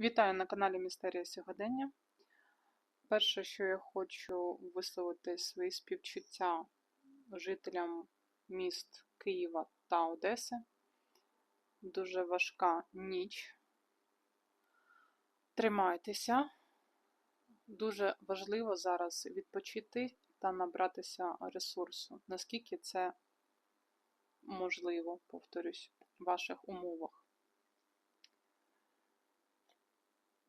Вітаю на каналі Містерія Сьогодення. Перше, що я хочу висловити свої співчуття жителям міст Києва та Одеси. Дуже важка ніч. Тримайтеся. Дуже важливо зараз відпочити та набратися ресурсу, наскільки це можливо, повторюсь, в ваших умовах.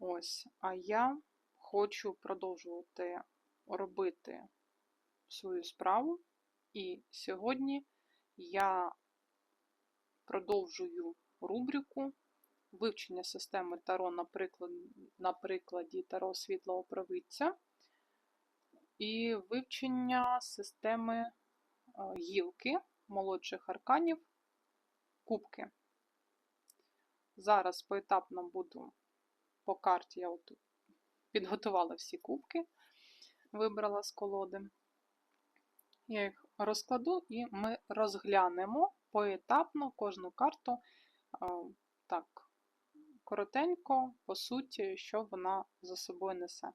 Ось, а я хочу продовжувати робити свою справу. І сьогодні я продовжую рубрику вивчення системи Таро на, прикладі Таро світлого провидця і вивчення системи е, гілки молодших арканів кубки. Зараз поетапно буду по карті я от підготувала всі кубки, вибрала з колоди. Я їх розкладу і ми розглянемо поетапно кожну карту так, коротенько, по суті, що вона за собою несе.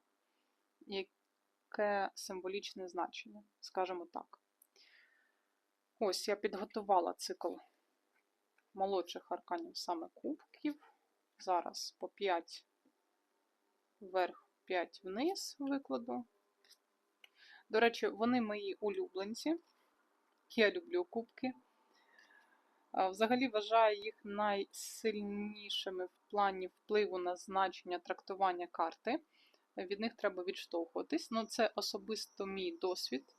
Яке символічне значення, скажімо так. Ось я підготувала цикл молодших арканів саме кубків. Зараз по 5 вверх, 5 вниз викладу. До речі, вони мої улюбленці. Я люблю кубки. Взагалі вважаю їх найсильнішими в плані впливу на значення трактування карти. Від них треба відштовхуватись. Ну, це особисто мій досвід.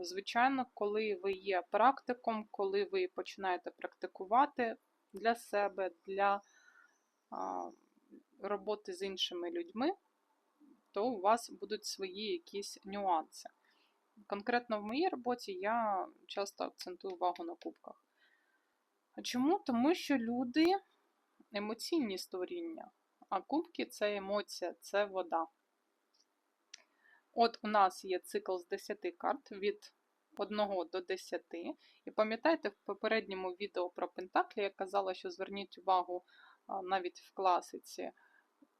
Звичайно, коли ви є практиком, коли ви починаєте практикувати для себе, для роботи з іншими людьми, то у вас будуть свої якісь нюанси. Конкретно в моїй роботі я часто акцентую увагу на кубках. А чому? Тому що люди емоційні створіння, а кубки це емоція, це вода. От у нас є цикл з 10 карт від 1 до 10. І пам'ятаєте, в попередньому відео про Пентаклі я казала, що зверніть увагу навіть в класиці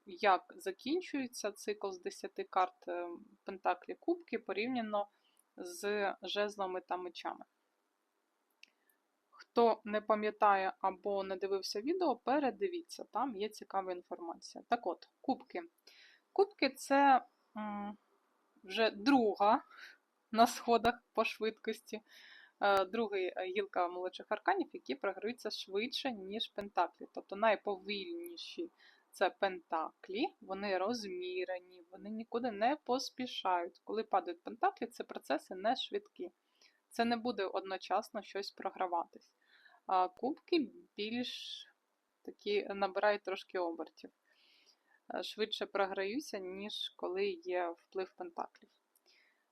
як закінчується цикл з 10 карт е, Пентаклі Кубки порівняно з жезлами та мечами. Хто не пам'ятає або не дивився відео, передивіться, там є цікава інформація. Так от, кубки. Кубки це вже друга на сходах по швидкості, е, другий е, гілка молодших арканів, які програються швидше, ніж Пентаклі, тобто найповільніші це пентаклі, вони розмірені, вони нікуди не поспішають. Коли падають пентаклі, це процеси не швидкі. Це не буде одночасно щось програватись. А кубки більш такі набирають трошки обертів. Е, швидше програються, ніж коли є вплив пентаклів.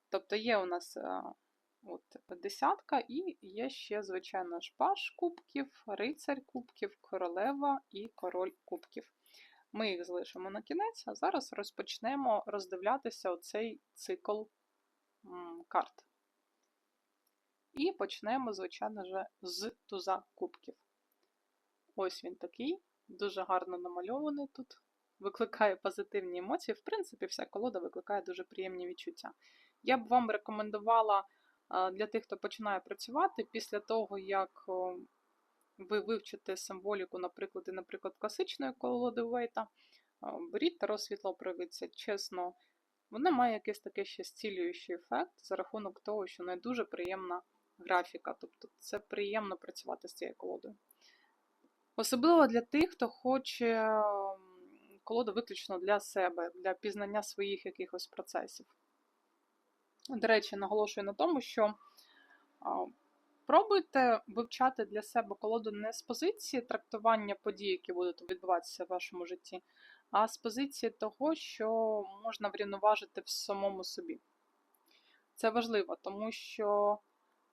Тобто є у нас е, от, десятка, і є ще, звичайно, ж паш кубків, рицарь кубків, королева і король кубків. Ми їх залишимо на кінець, а зараз розпочнемо роздивлятися оцей цикл карт. І почнемо, звичайно ж, з туза кубків. Ось він такий, дуже гарно намальований тут, викликає позитивні емоції. В принципі, вся колода викликає дуже приємні відчуття. Я б вам рекомендувала для тих, хто починає працювати, після того, як ви вивчите символіку, наприклад, і, наприклад, класичної колоди Вейта, беріть таро світлопривидця. Чесно, вона має якийсь такий ще зцілюючий ефект за рахунок того, що не дуже приємна графіка. Тобто це приємно працювати з цією колодою. Особливо для тих, хто хоче колоду виключно для себе, для пізнання своїх якихось процесів. До речі, наголошую на тому, що Пробуйте вивчати для себе колоду не з позиції трактування подій, які будуть відбуватися в вашому житті, а з позиції того, що можна врівноважити в самому собі. Це важливо, тому що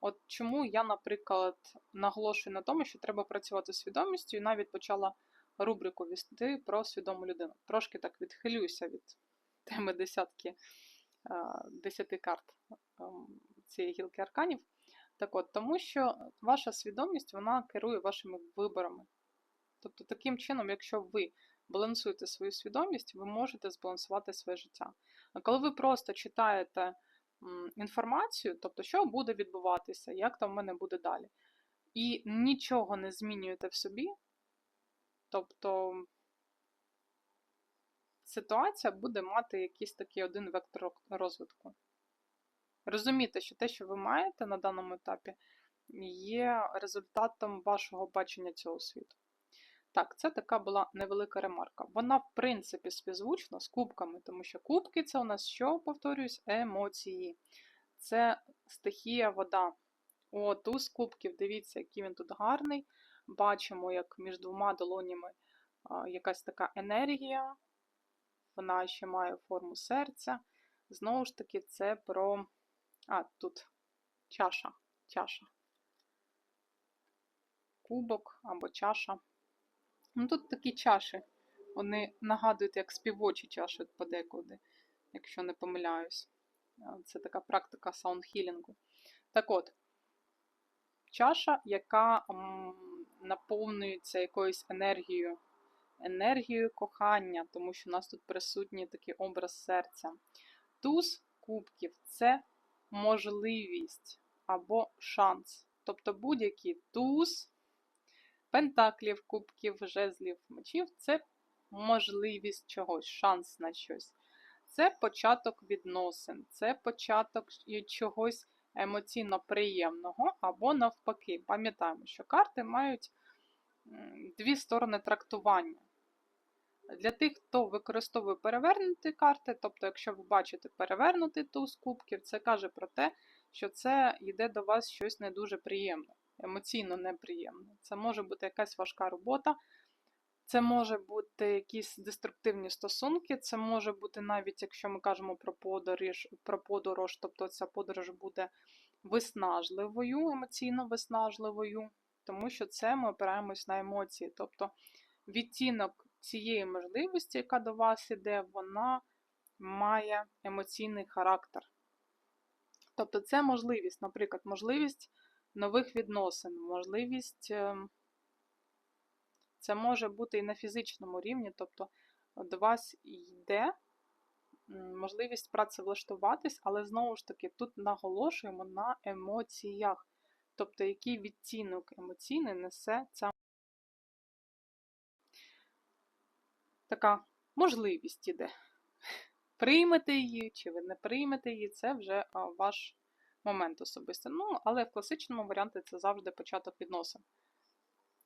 от чому я, наприклад, наголошую на тому, що треба працювати з свідомістю, і навіть почала рубрику вести про свідому людину. Трошки так відхилюся від теми десятки, десяти карт ем, цієї гілки арканів. Так от, тому що ваша свідомість вона керує вашими виборами. Тобто, таким чином, якщо ви балансуєте свою свідомість, ви можете збалансувати своє життя. А коли ви просто читаєте інформацію, тобто, що буде відбуватися, як там в мене буде далі, і нічого не змінюєте в собі, тобто ситуація буде мати якийсь такий один вектор розвитку. Розумійте, що те, що ви маєте на даному етапі, є результатом вашого бачення цього світу. Так, це така була невелика ремарка. Вона, в принципі, співзвучна з кубками, тому що кубки це у нас що, повторюсь, емоції. Це стихія вода. О, туз кубків, дивіться, який він тут гарний. Бачимо, як між двома долонями якась така енергія. Вона ще має форму серця. Знову ж таки, це про. А, тут чаша. чаша. Кубок або чаша. Ну, Тут такі чаші. Вони нагадують, як співочі чаші подекуди, якщо не помиляюсь. Це така практика саундхілінгу. Так от, чаша, яка м, наповнюється якоюсь енергією, енергією кохання, тому що у нас тут присутній такий образ серця. Туз кубків це можливість або шанс. Тобто будь-який туз, пентаклів, кубків, жезлів, мечів це можливість чогось, шанс на щось. Це початок відносин, це початок чогось емоційно приємного або навпаки. Пам'ятаємо, що карти мають дві сторони трактування. Для тих, хто використовує перевернуті карти, тобто, якщо ви бачите перевернутий туз кубків, це каже про те, що це йде до вас щось не дуже приємне, емоційно неприємне. Це може бути якась важка робота, це може бути якісь деструктивні стосунки, це може бути навіть, якщо ми кажемо про подорож, про подорож, тобто ця подорож буде виснажливою, емоційно виснажливою, тому що це ми опираємось на емоції. Тобто відтінок цієї можливості, яка до вас іде, вона має емоційний характер. Тобто, це можливість, наприклад, можливість нових відносин, можливість. Ем, це може бути і на фізичному рівні, тобто до вас йде можливість працевлаштуватись, але знову ж таки, тут наголошуємо на емоціях. Тобто, який відтінок емоційний несе ця така можливість іде. Приймете її, чи ви не приймете її, це вже ваш момент особисто. Ну, але в класичному варіанті це завжди початок відносин.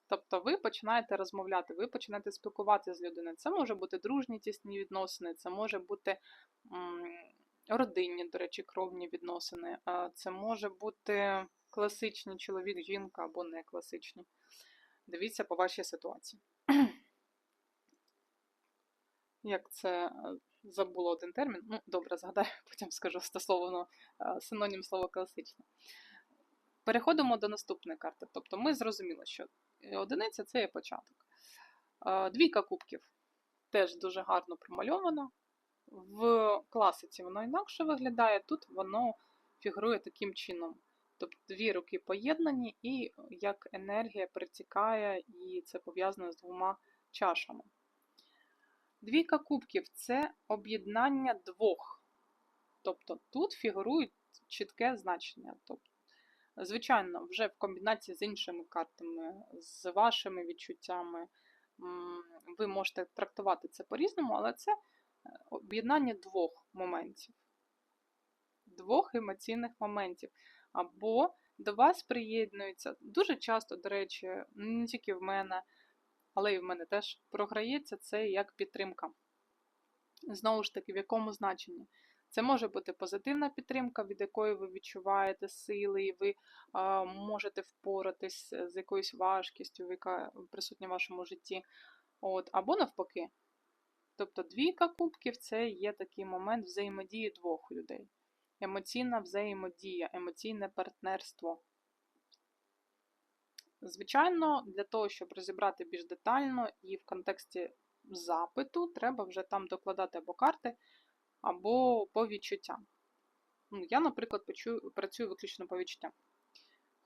Тобто ви починаєте розмовляти, ви починаєте спілкуватися з людиною. Це може бути дружні тісні відносини, це може бути родинні, до речі, кровні відносини, це може бути класичні чоловік-жінка або не класичні. Дивіться по вашій ситуації. Як це е, забула один термін? Ну, добре, згадаю, потім скажу стосовно е, синонім слова класичне. Переходимо до наступної карти. Тобто ми зрозуміли, що одиниця це є початок. Двійка кубків теж дуже гарно промальована. В класиці воно інакше виглядає, тут воно фігурує таким чином. Тобто дві руки поєднані, і як енергія притікає, і це пов'язано з двома чашами. Двійка кубків це об'єднання двох. Тобто тут фігурує чітке значення. Тобто Звичайно, вже в комбінації з іншими картами, з вашими відчуттями, ви можете трактувати це по-різному, але це е, об'єднання двох моментів, двох емоційних моментів. Або до вас приєднуються дуже часто, до речі, не тільки в мене, але і в мене теж програється це як підтримка. Знову ж таки, в якому значенні? Це може бути позитивна підтримка, від якої ви відчуваєте сили, і ви а, можете впоратись з якоюсь важкістю, яка присутня в вашому житті. От, Або навпаки. Тобто двійка кубків це є такий момент взаємодії двох людей. Емоційна взаємодія, емоційне партнерство. Звичайно, для того, щоб розібрати більш детально і в контексті запиту, треба вже там докладати або карти, або по відчуттям. Ну, я, наприклад, працюю виключно по відчуттям.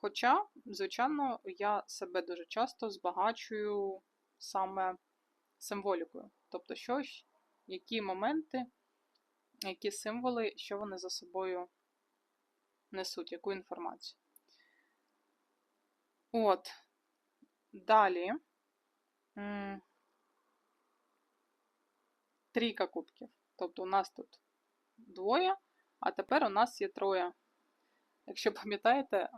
Хоча, звичайно, я себе дуже часто збагачую саме символікою. Тобто, що, ж- які моменти, які символи, що вони за собою несуть, яку інформацію. От. Далі. Трійка кубків. Тобто у нас тут двоє, а тепер у нас є троє. Якщо пам'ятаєте,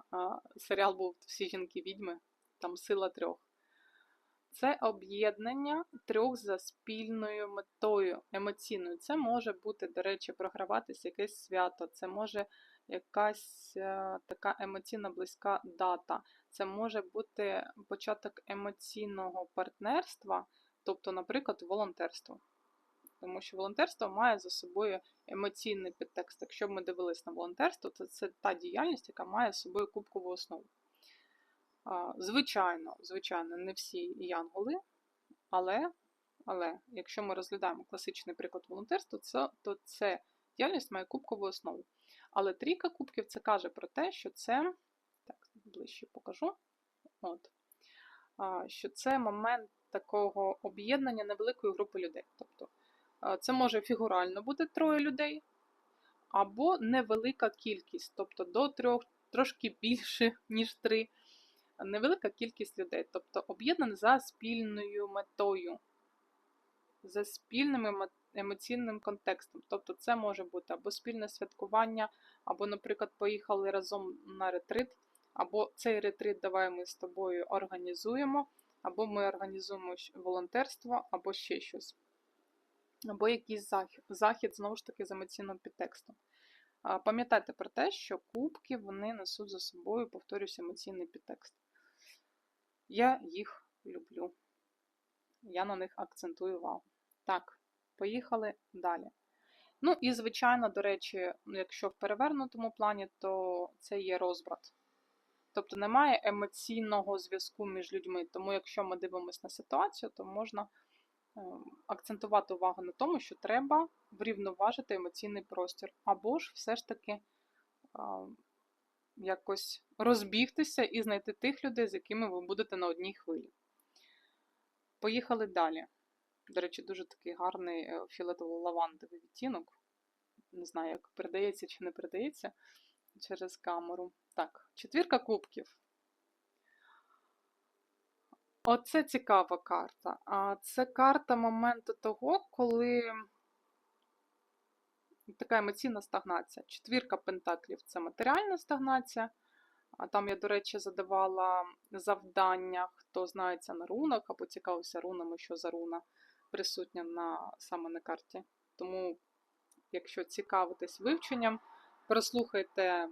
серіал був Всі жінки відьми, там сила трьох. Це об'єднання трьох за спільною метою емоційною. Це може бути, до речі, програватися якесь свято, це може якась е, така емоційно близька дата, це може бути початок емоційного партнерства, тобто, наприклад, волонтерство. Тому що волонтерство має за собою емоційний підтекст. Якщо б ми дивились на волонтерство, то це та діяльність, яка має з собою кубкову основу. Звичайно, звичайно, не всі янголи, але, але якщо ми розглядаємо класичний приклад волонтерства, це, то це діяльність має кубкову основу. Але трійка кубків це каже про те, що це. Ближче покажу. От. Що це момент такого об'єднання невеликої групи людей. Тобто це може фігурально бути троє людей, або невелика кількість, тобто до трьох, трошки більше, ніж три. Невелика кількість людей, тобто об'єднаний за спільною метою, за спільним емоційним контекстом. Тобто це може бути або спільне святкування, або, наприклад, поїхали разом на ретрит, або цей ретрит давай ми з тобою організуємо, або ми організуємо волонтерство, або ще щось. Або якийсь захід, захід знову ж таки з емоційним підтекстом. Пам'ятайте про те, що кубки вони несуть за собою, повторюсь, емоційний підтекст. Я їх люблю. Я на них акцентую увагу. Так, поїхали далі. Ну і, звичайно, до речі, ну, якщо в перевернутому плані, то це є розбрат. Тобто немає емоційного зв'язку між людьми. Тому, якщо ми дивимося на ситуацію, то можна ем, акцентувати увагу на тому, що треба врівноважити емоційний простір. Або ж все ж таки ем, якось розбігтися і знайти тих людей, з якими ви будете на одній хвилі. Поїхали далі. До речі, дуже такий гарний е, фіолетово-лавандовий відтінок. Не знаю, як передається чи не передається через камеру. Так, четвірка кубків. Оце цікава карта. А це карта моменту того, коли така емоційна стагнація. Четвірка пентаклів це матеріальна стагнація. А там я, до речі, задавала завдання, хто знається на рунах або цікавився рунами, що за руна присутня на, саме на карті. Тому, якщо цікавитесь вивченням, прослухайте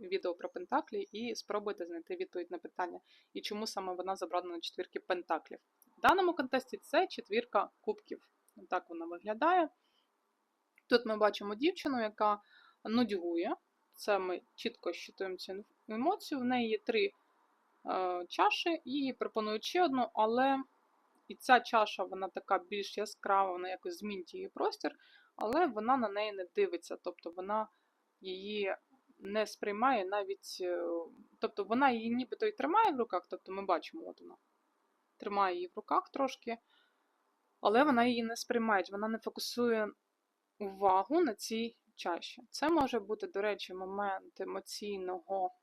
відео про пентаклі і спробуйте знайти відповідь на питання, і чому саме вона забрана на четвірки пентаклів. В даному контексті це четвірка кубків. Так вона виглядає. Тут ми бачимо дівчину, яка нудьгує. Це ми чітко щитуємо цю емоцію. В неї є три е, чаші, їй пропонують ще одну, але і ця чаша вона така більш яскрава, вона якось змінить її простір, але вона на неї не дивиться. Тобто вона її не сприймає навіть. е, Тобто вона її нібито і тримає в руках, тобто ми бачимо, от вона тримає її в руках трошки, але вона її не сприймає, вона не фокусує увагу на цій чаші. Це може бути, до речі, момент емоційного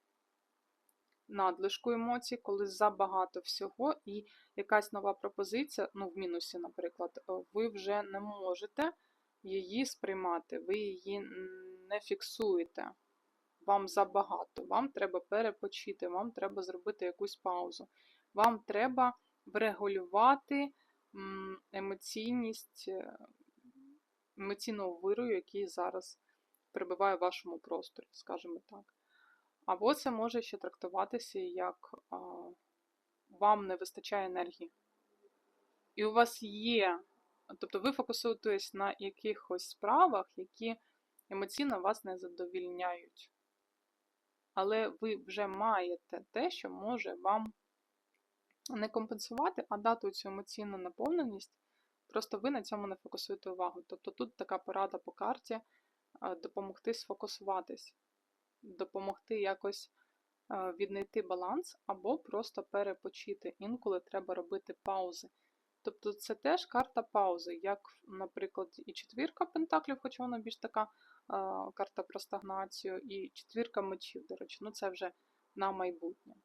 надлишку емоцій, коли забагато всього, і якась нова пропозиція, ну, в мінусі, наприклад, ви вже не можете її сприймати, ви її не фіксуєте. Вам забагато, вам треба перепочити, вам треба зробити якусь паузу. Вам треба врегулювати емоційність е, емоційного вирою, який зараз перебуває в вашому просторі, скажімо так. Або це може ще трактуватися як а, вам не вистачає енергії. І у вас є, тобто ви фокусуєтесь на якихось справах, які емоційно вас не задовільняють. Але ви вже маєте те, що може вам не компенсувати, а дати цю емоційну наповненість. Просто ви на цьому не фокусуєте увагу. Тобто тут така порада по карті е, допомогти сфокусуватись, допомогти якось е, віднайти баланс або просто перепочити. Інколи треба робити паузи. Тобто це теж карта паузи, як, наприклад, і четвірка пентаклів, хоча вона більш така е, карта про стагнацію, і четвірка мечів, до речі, ну це вже на майбутнє.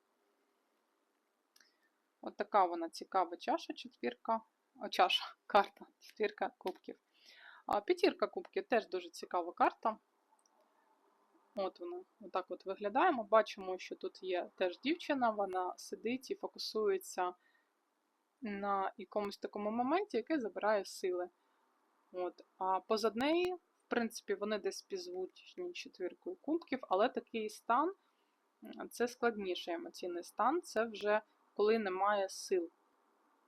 От така вона цікава чаша, четвірка, о, чаша, карта, четвірка кубків. А п'ятірка кубків теж дуже цікава карта. От вона, отак от виглядаємо. Бачимо, що тут є теж дівчина, вона сидить і фокусується на якомусь такому моменті, який забирає сили. От. А позад неї, в принципі, вони десь співзвучні четвіркою кубків, але такий стан це складніший емоційний стан, це вже коли немає сил.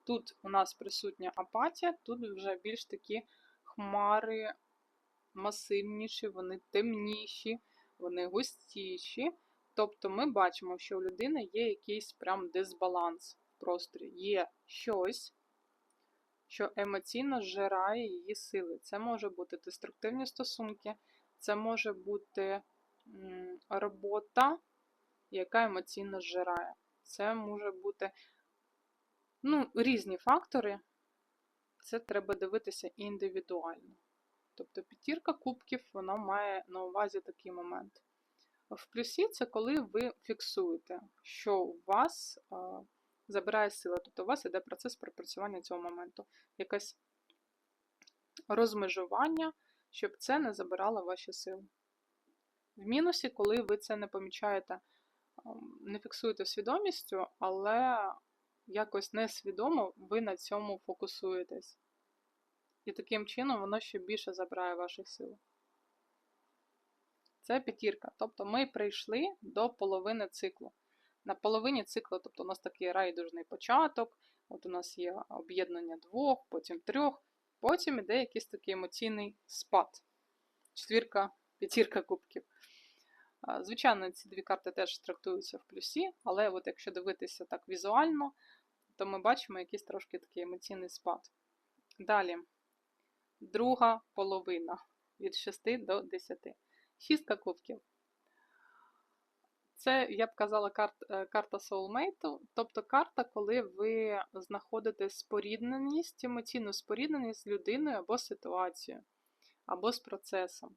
Тут у нас присутня апатія, тут вже більш такі хмари масивніші, вони темніші, вони густіші. Тобто ми бачимо, що у людини є якийсь прям дисбаланс просторі. Є щось, що емоційно зжирає її сили. Це може бути деструктивні стосунки, це може бути робота, яка емоційно зжирає. Це може бути ну, різні фактори. Це треба дивитися індивідуально. Тобто п'ятірка кубків вона має на увазі такий момент. В плюсі це коли ви фіксуєте, що у вас забирає сила, тобто у вас йде процес пропрацювання цього моменту. Якесь розмежування, щоб це не забирало ваші сили. В мінусі, коли ви це не помічаєте, не фіксуєте свідомістю, але якось несвідомо ви на цьому фокусуєтесь. І таким чином воно ще більше забирає ваших сил. Це п'ятірка. Тобто ми прийшли до половини циклу. На половині циклу, тобто у нас такий райдужний початок, от у нас є об'єднання двох, потім трьох, потім іде якийсь такий емоційний спад. Четвірка, п'ятірка кубків. Звичайно, ці дві карти теж трактуються в плюсі, але от якщо дивитися так візуально, то ми бачимо якийсь трошки такий емоційний спад. Далі, друга половина від 6 до 10. Шістка кубків. Це, я б казала, карт, е, карта soulmate, тобто карта, коли ви знаходите спорідненість, емоційну спорідненість з людиною або ситуацією, або з процесом.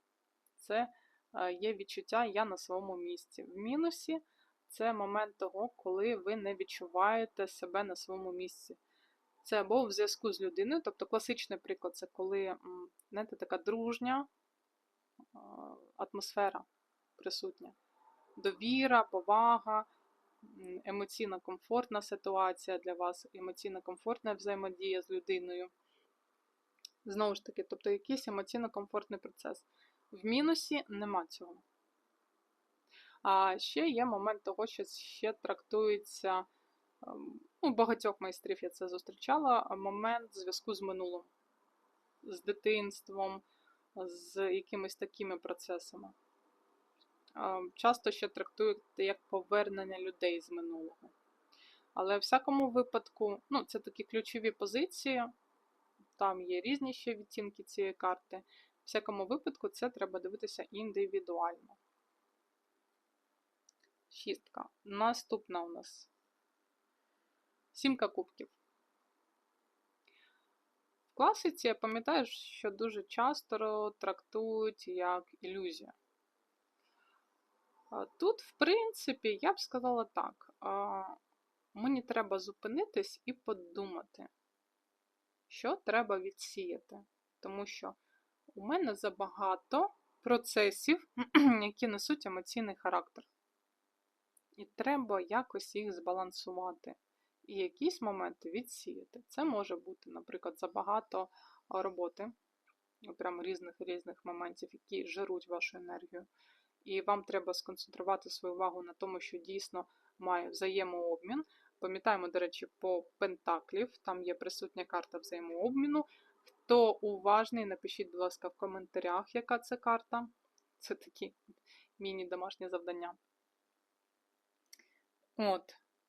Це е, є відчуття я на своєму місці. В мінусі це момент того, коли ви не відчуваєте себе на своєму місці. Це або в зв'язку з людиною, тобто класичний приклад це коли знаєте, така дружня атмосфера присутня. Довіра, повага, емоційно комфортна ситуація для вас, емоційно комфортна взаємодія з людиною. Знову ж таки, тобто якийсь емоційно комфортний процес. В мінусі нема цього. А ще є момент того, що ще трактується, ем, ну, багатьох майстрів я це зустрічала, момент зв'язку з минулим, з дитинством, з якимись такими процесами. Часто ще трактують як повернення людей з минулого. Але в всякому випадку, ну, це такі ключові позиції, там є різні ще відтінки цієї карти. В всякому випадку, це треба дивитися індивідуально. Шістка. Наступна у нас сімка кубків. В класиці я пам'ятаю, що дуже часто трактують як ілюзія. Тут, в принципі, я б сказала так: мені треба зупинитись і подумати, що треба відсіяти. Тому що у мене забагато процесів, які несуть емоційний характер. І треба якось їх збалансувати. І якісь моменти відсіяти. Це може бути, наприклад, забагато роботи, прямо різних різних моментів, які жируть вашу енергію. І вам треба сконцентрувати свою увагу на тому, що дійсно має взаємообмін. Пам'ятаємо, до речі, по Пентаклів, там є присутня карта взаємообміну. Хто уважний, напишіть, будь ласка, в коментарях, яка це карта. Це такі міні-домашні завдання. От.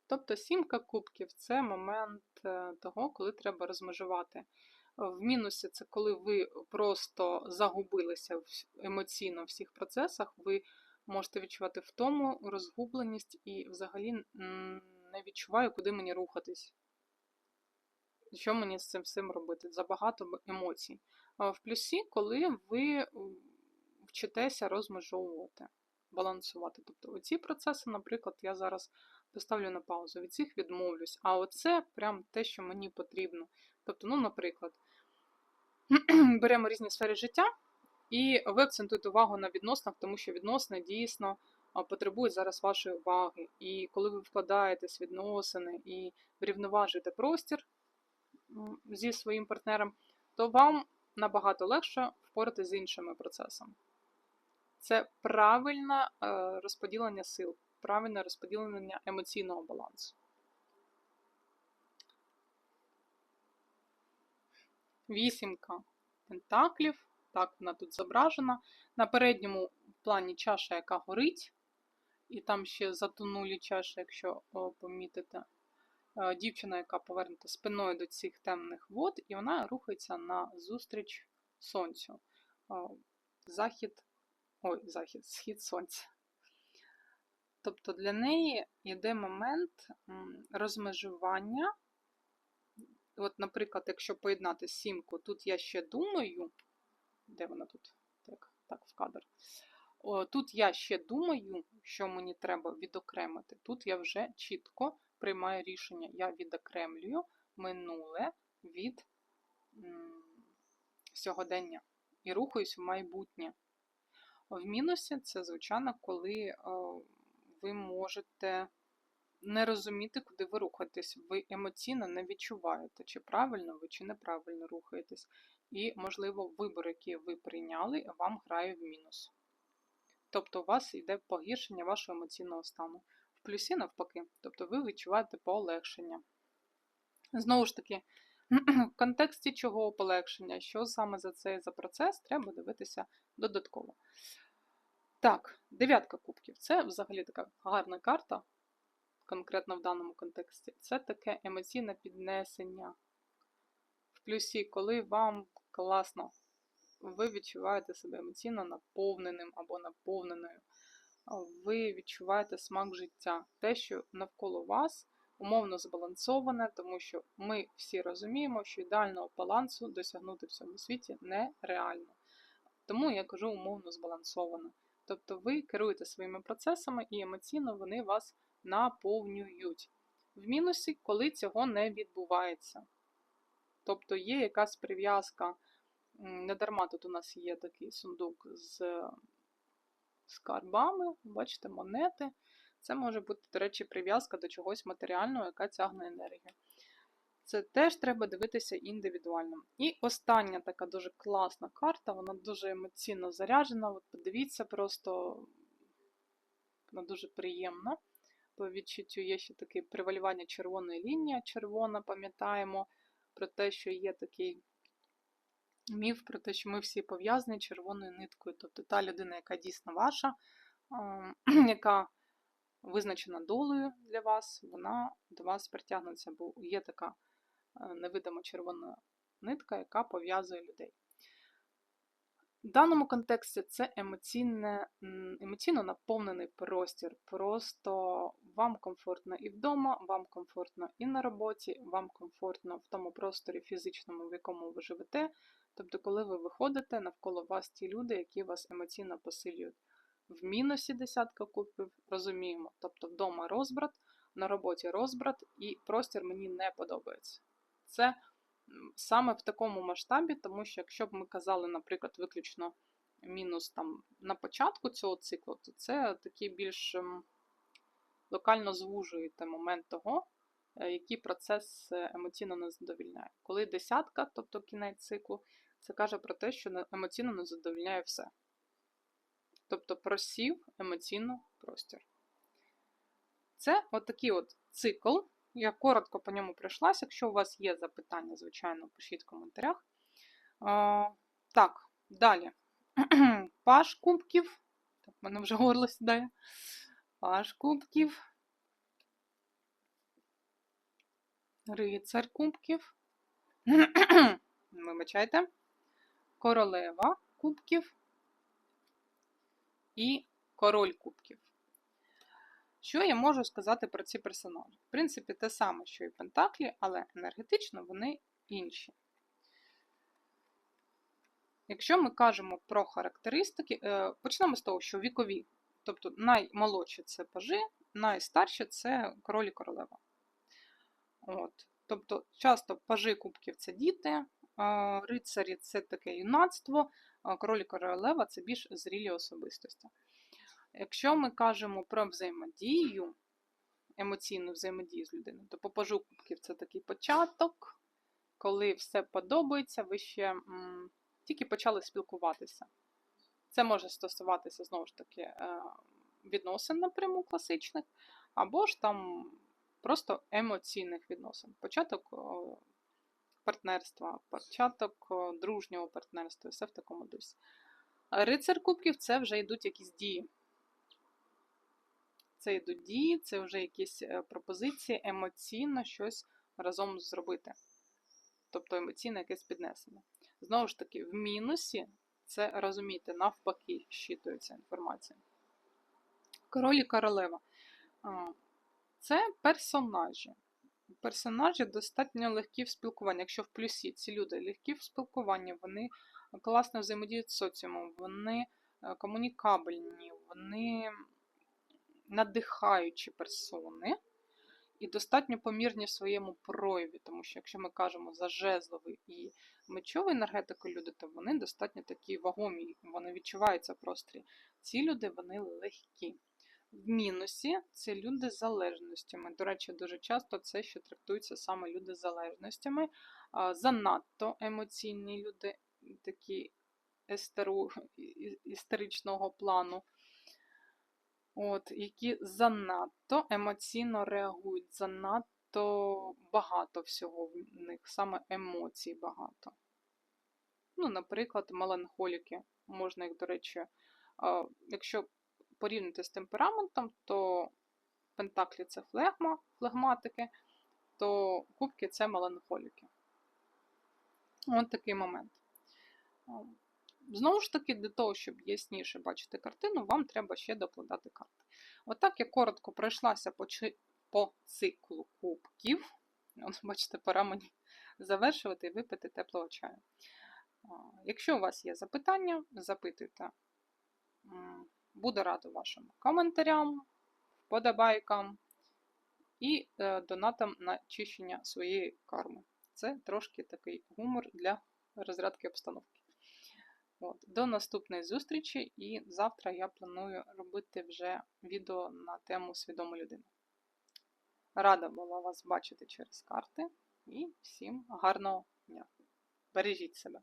Тобто сімка кубків це момент е, того, коли треба розмежувати. В мінусі це коли ви просто загубилися емоційно в всіх процесах, ви можете відчувати втому, розгубленість і взагалі не відчуваю, куди мені рухатись. що мені з цим всім робити? Забагато емоцій. А в плюсі, коли ви вчитеся розмежовувати, балансувати. Тобто оці процеси, наприклад, я зараз поставлю на паузу, від цих відмовлюсь. А оце прям те, що мені потрібно. Тобто, ну, наприклад, беремо різні сфери життя, і ви акцентуєте увагу на відносинах, тому що відносини дійсно потребують зараз вашої уваги. І коли ви вкладаєтесь відносини і врівноважуєте простір зі своїм партнером, то вам набагато легше впоратися з іншими процесами. Це правильне е, розподілення сил, правильне розподілення емоційного балансу. Вісімка пентаклів, так вона тут зображена. На передньому плані чаша, яка горить, і там ще затонулі чаші, якщо помітите. Е, Дівчина, яка повернута спиною до цих темних вод, і вона рухається на зустріч сонцю. Захід, ой, захід, схід сонця. Тобто для неї йде момент розмежування. От, наприклад, якщо поєднати сімку, тут я ще думаю, де вона тут? Так, так в кадр. О, тут я ще думаю, що мені треба відокремити. Тут я вже чітко приймаю рішення. Я відокремлюю минуле від м, сьогодення і рухаюсь в майбутнє. В мінусі це, звичайно, коли е, ви можете не розуміти, куди ви рухаєтесь. Ви емоційно не відчуваєте, чи правильно ви, чи неправильно рухаєтесь. І, можливо, вибор, який ви прийняли, вам грає в мінус. Тобто у вас йде погіршення вашого емоційного стану. В плюсі навпаки, тобто ви відчуваєте полегшення. Знову ж таки, в контексті чого полегшення, що саме за цей за процес, треба дивитися додатково. Так, дев'ятка кубків це взагалі така гарна карта, конкретно в даному контексті. Це таке емоційне піднесення. В плюсі, коли вам класно, ви відчуваєте себе емоційно наповненим або наповненою. Ви відчуваєте смак життя. Те, що навколо вас умовно збалансоване, тому що ми всі розуміємо, що ідеального балансу досягнути в цьому світі нереально. Тому я кажу умовно збалансоване. Тобто ви керуєте своїми процесами і емоційно вони вас наповнюють. В мінусі, коли цього не відбувається. Тобто є якась прив'язка. Не дарма тут у нас є такий сундук з скарбами, бачите, монети. Це може бути, до речі, прив'язка до чогось матеріального, яка тягне енергію. Це теж треба дивитися індивідуально. І остання така дуже класна карта, вона дуже емоційно заряджена. От подивіться, просто вона дуже приємна. По відчуттю є ще таке привалювання червоної лінії. Червона, пам'ятаємо про те, що є такий міф про те, що ми всі пов'язані червоною ниткою. Тобто та людина, яка дійсно ваша, яка визначена долею для вас, вона до вас притягнеться, бо є така е, невидима червона нитка, яка пов'язує людей. В даному контексті це емоційне, емоційно наповнений простір. Просто вам комфортно і вдома, вам комфортно і на роботі, вам комфортно в тому просторі фізичному, в якому ви живете. Тобто, коли ви виходите, навколо вас ті люди, які вас емоційно посилюють. В мінусі десятка кубків розуміємо. Тобто вдома розбрат, на роботі розбрат, і простір мені не подобається. Це саме в такому масштабі, тому що якщо б ми казали, наприклад, виключно мінус там на початку цього циклу, то це такий більш ем, локально звужуєте момент того, е, який процес е, емоційно не задовільняє. Коли десятка, тобто кінець циклу, це каже про те, що емоційно не задовільняє все. Тобто просів емоційно простір. Це отакий от цикл. Я коротко по ньому пройшлася. Якщо у вас є запитання, звичайно, пишіть в коментарях. Так, далі. Паш кубків. Так, в мене вже горло сідає. Паш кубків. Рицар кубків. Вибачайте. Королева кубків і король кубків. Що я можу сказати про ці персонажі? В принципі, те саме, що і Пентаклі, але енергетично вони інші. Якщо ми кажемо про характеристики, е, почнемо з того, що вікові, тобто наймолодші це пажи, найстарші це король і королева. От. Тобто, часто пажи кубків це діти, рицарі це таке юнацтво, король і королева це більш зрілі особистості. Якщо ми кажемо про взаємодію, емоційну взаємодію з людиною, то по кубків це такий початок, коли все подобається, ви ще м, тільки почали спілкуватися. Це може стосуватися знову ж таки е, відносин напряму класичних, або ж там просто емоційних відносин. Початок партнерства, початок дружнього партнерства, все в такому дусі. Рицар кубків це вже йдуть якісь дії. Це йдуть дії, це вже якісь е, пропозиції, емоційно щось разом зробити. Тобто емоційне якесь піднесення. Знову ж таки, в мінусі це розумієте, навпаки, щитується інформація. Король і королева. Це персонажі. Персонажі достатньо легкі в спілкуванні. Якщо в плюсі ці люди легкі в спілкуванні, вони класно взаємодіють з соціумом, вони е, комунікабельні, вони надихаючі персони і достатньо помірні в своєму прояві, тому що якщо ми кажемо за жезловий і мечовий енергетику люди, то вони достатньо такі вагомі, вони відчуваються в просторі. Ці люди вони легкі. В мінусі це люди з залежностями. До речі, дуже часто це, що трактуються саме люди з залежностями, занадто емоційні люди, такі естеру, істеричного плану, от, які занадто емоційно реагують, занадто багато всього в них, саме емоцій багато. Ну, наприклад, меланхоліки. Можна їх, до речі, а, якщо порівняти з темпераментом, то пентаклі це флегма, флегматики, то кубки це меланхоліки. От такий момент. Знову ж таки, для того, щоб ясніше бачити картину, вам треба ще докладати карти. Отак я коротко пройшлася по, по циклу кубків. От, бачите, пора мені завершувати і випити теплого чаю. Якщо у вас є запитання, запитуйте. Буду рада вашим коментарям, вподобайкам і е, донатам на чищення своєї карми. Це трошки такий гумор для розрядки обстановки. От. До наступної зустрічі, і завтра я планую робити вже відео на тему свідома людина. Рада була вас бачити через карти і всім гарного дня. Бережіть себе!